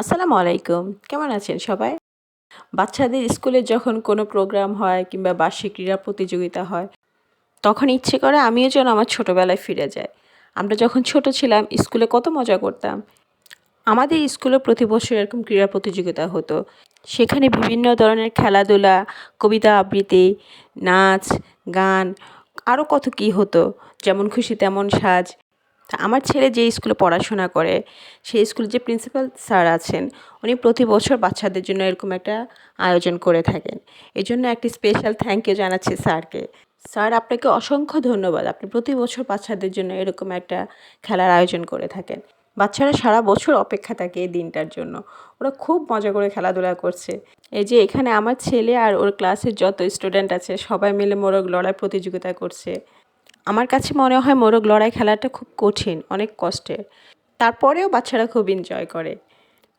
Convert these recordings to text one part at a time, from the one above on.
আসসালামু আলাইকুম। কেমন আছেন সবাই? বাচ্চাদের স্কুলে যখন কোনো প্রোগ্রাম হয় কিংবা বার্ষিক ক্রীড়া প্রতিযোগিতা হয়, তখন ইচ্ছে করে আমিও যেন আমার ছোটোবেলায় ফিরে যাই। আমরা যখন ছোট ছিলাম, স্কুলে কত মজা করতাম। আমাদের স্কুলে প্রতি বছর এরকম ক্রীড়া প্রতিযোগিতা হতো। সেখানে বিভিন্ন ধরনের খেলাধুলা, কবিতা আবৃত্তি, নাচ, গান আরও কত কী হতো। যেমন খুশি তেমন সাজ তা আমার ছেলে যে স্কুলে পড়াশোনা করে, সেই স্কুলে যে প্রিন্সিপাল স্যার আছেন, উনি প্রতি বছর বাচ্চাদের জন্য এরকম একটা আয়োজন করে থাকেন। এই জন্য একটি স্পেশাল থ্যাংক ইউ জানাচ্ছি স্যারকে। স্যার, আপনাকে অসংখ্য ধন্যবাদ। আপনি প্রতি বছর বাচ্চাদের জন্য এরকম একটা খেলার আয়োজন করে থাকেন। বাচ্চারা সারা বছর অপেক্ষা থাকে এই দিনটার জন্য। ওরা খুব মজা করে খেলাধুলা করছে। এই যে এখানে আমার ছেলে আর ওর ক্লাসের যত স্টুডেন্ট আছে, সবাই মিলে মোরগ লড়াই প্রতিযোগিতা করছে। আমার কাছে মনে হয় মোরগ লড়াই খেলাটা খুব কঠিন, অনেক কষ্টের। তারপরেও বাচ্চারা খুব এনজয় করে।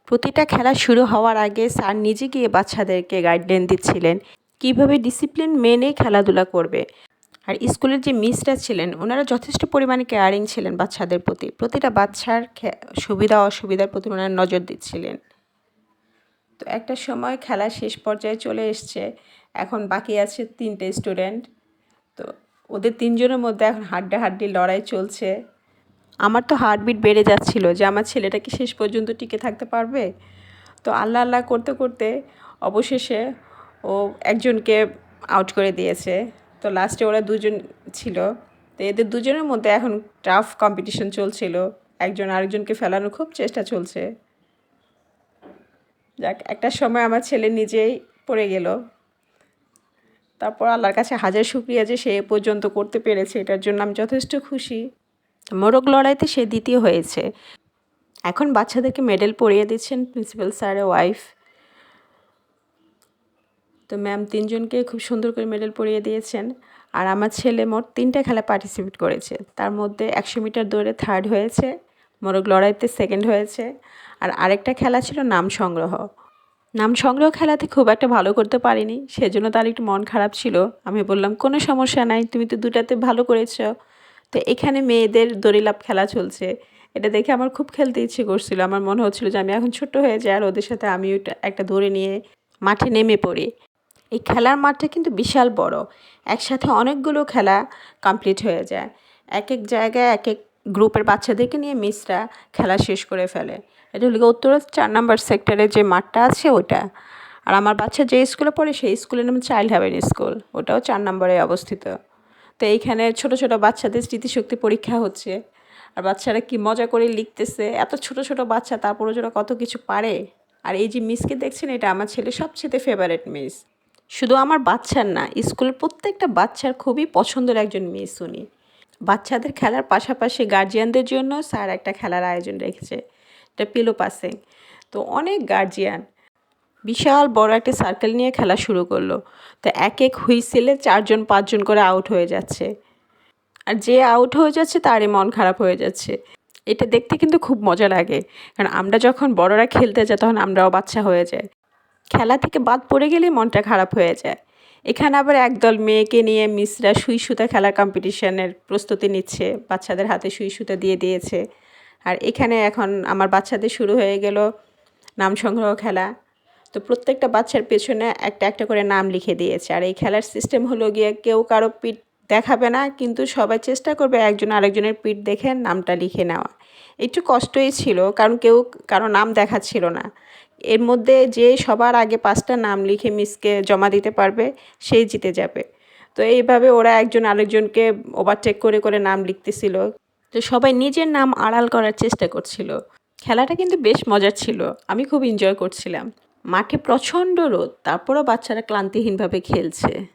প্রতিটা খেলা শুরু হওয়ার আগে স্যার নিজে গিয়ে বাচ্চাদেরকে গাইডলাইন দিচ্ছিলেন, কীভাবে ডিসিপ্লিন মেনে খেলাধুলা করবে। আর স্কুলের যে মিসরা ছিলেন, ওনারা যথেষ্ট পরিমাণে কেয়ারিং ছিলেন বাচ্চাদের প্রতি। প্রতিটা বাচ্চার সুবিধা অসুবিধার প্রতি ওনারা নজর দিচ্ছিলেন। তো একটা সময় খেলা শেষ পর্যায়ে চলে এসছে, এখন বাকি আছে তিনটে স্টুডেন্ট তো ওদের তিনজনের মধ্যে এখন হাড্ডা হাড্ডি লড়াই চলছে। আমার তো হার্টবিট বেড়ে যাচ্ছিল যে আমার ছেলেটা কি শেষ পর্যন্ত টিকে থাকতে পারবে? তো আল্লাহ আল্লাহ করতে করতে অবশেষে ও একজনকে আউট করে দিয়েছে। তো লাস্টে ওরা দুজন ছিল। তো এদের দুজনের মধ্যে এখন টাফ কম্পিটিশন চলছিল। একজন আরেকজনকে ফেলানোর খুব চেষ্টা চলছে। যাক, একটা সময় আমার ছেলে নিজেই পড়ে গেল। তারপর আল্লাহর কাছে হাজার শুক্রিয়া যে সে পর্যন্ত করতে পেরেছে, এটার জন্য আমি যথেষ্ট খুশি। মোরগ লড়াইতে সে দ্বিতীয় হয়েছে। এখন বাচ্চাদেরকে মেডেল পরিয়ে দিচ্ছেন প্রিন্সিপাল স্যারের ওয়াইফ। তো ম্যাম তিনজনকে খুব সুন্দর করে মেডেল পরিয়ে দিয়েছেন। আর আমার ছেলে মোট তিনটা খেলা পার্টিসিপেট করেছে। তার মধ্যে একশো মিটার দৌড়ে থার্ড হয়েছে, মোরগ লড়াইতে সেকেন্ড হয়েছে। আর আরেকটা খেলা ছিল নাম সংগ্রহ। নাম সংগ্রহ খেলাতে খুব একটা ভালো করতে পারিনি, সেজন্য তার একটু মন খারাপ ছিল। আমি বললাম, কোনো সমস্যা নাই, তুমি তো দুটাতে ভালো করেছ। তো এখানে মেয়েদের দড়িলাপ খেলা চলছে। এটা দেখে আমার খুব খেলতে ইচ্ছে করছিল। আমার মনে হচ্ছিল যে আমি এখন ছোট হয়ে যাই আর ওদের সাথে আমি একটা দৌড়ে নিয়ে মাঠে নেমে পড়ি। এই খেলার মাঠটা কিন্তু বিশাল বড়। একসাথে অনেকগুলো খেলা কমপ্লিট হয়ে যায়। এক এক জায়গায় এক এক গ্রুপের বাচ্চাদেরকে নিয়ে মিসরা খেলা শেষ করে ফেলে। এটা হলো উত্তর চার নাম্বার সেক্টরে যে মাঠটা আছে ওটা আর আমার বাচ্চা যে স্কুলে পড়ে, সেই স্কুলের নাম চাইল্ড হ্যাভেন স্কুল ওটাও চার নম্বরে অবস্থিত। তো এইখানে ছোট ছোট বাচ্চাদের স্মৃতিশক্তি পরীক্ষা হচ্ছে। আর বাচ্চারা কি মজা করে লিখতেছে, এত ছোট ছোট বাচ্চা তারপরে যারা কত কিছু পারে। আর এই যে মিসকে দেখছেন, এটা আমার ছেলে সবচেয়ে ফেভারেট মিস শুধু আমার বাচ্চার না স্কুলের প্রত্যেকটা বাচ্চার খুবই পছন্দের একজন মিস উনি। বাচ্চাদের খেলার পাশাপাশি গার্জিয়ানদের জন্য স্যার একটা খেলার আয়োজন রেখেছে, এটা পিলো পাসিং তো অনেক গার্জিয়ান বিশাল বড় একটা সার্কেল নিয়ে খেলা শুরু করল। তো এক এক হুইসেলে চারজন, পাঁচজন করে আউট হয়ে যাচ্ছে। আর যে আউট হয়ে যাচ্ছে তারই মন খারাপ হয়ে যাচ্ছে। এটা দেখতে কিন্তু খুব মজা লাগে। কারণ আমরা যখন বড়রা খেলতে যাই তখন আমরাও বাচ্চা হয়ে যাই। খেলা থেকে বাদ পড়ে গেলে মনটা খারাপ হয়ে যায়। এখানে আবার একদল মেয়েকে নিয়ে মিসরা সুই সুতা খেলার কম্পিটিশনের প্রস্তুতি নিচ্ছে, বাচ্চাদের হাতে সুই সুতা দিয়ে দিয়েছে। আর এখানে এখন আমার বাচ্চাদের শুরু হয়ে গেল নাম সংগ্রহ খেলা। তো প্রত্যেকটা বাচ্চার পেছনে একটা একটা করে নাম লিখে দিয়েছে। আর এই খেলার সিস্টেম হলো গিয়ে কেউ কারও পিঠ দেখাবে না, কিন্তু সবাই চেষ্টা করবে একজন আরেকজনের পিঠ দেখে নামটা লিখে নেওয়া। একটু কষ্টই ছিল, কারণ কেউ কারও নাম দেখাচ্ছিল না। এর মধ্যে যে সবার আগে পাঁচটা নাম লিখে মিসকে জমা দিতে পারবে, সেই জিতে যাবে। তো এইভাবে ওরা একজন আরেকজনকে ওভারটেক করে করে নাম লিখতেছিল। তো সবাই নিজের নাম আড়াল করার চেষ্টা করছিল। খেলাটা কিন্তু বেশ মজার ছিল। আমি খুব এনজয় করছিলাম। মাঠে প্রচণ্ড রোদ, তারপরও বাচ্চারা ক্লান্তিহীনভাবে খেলছে।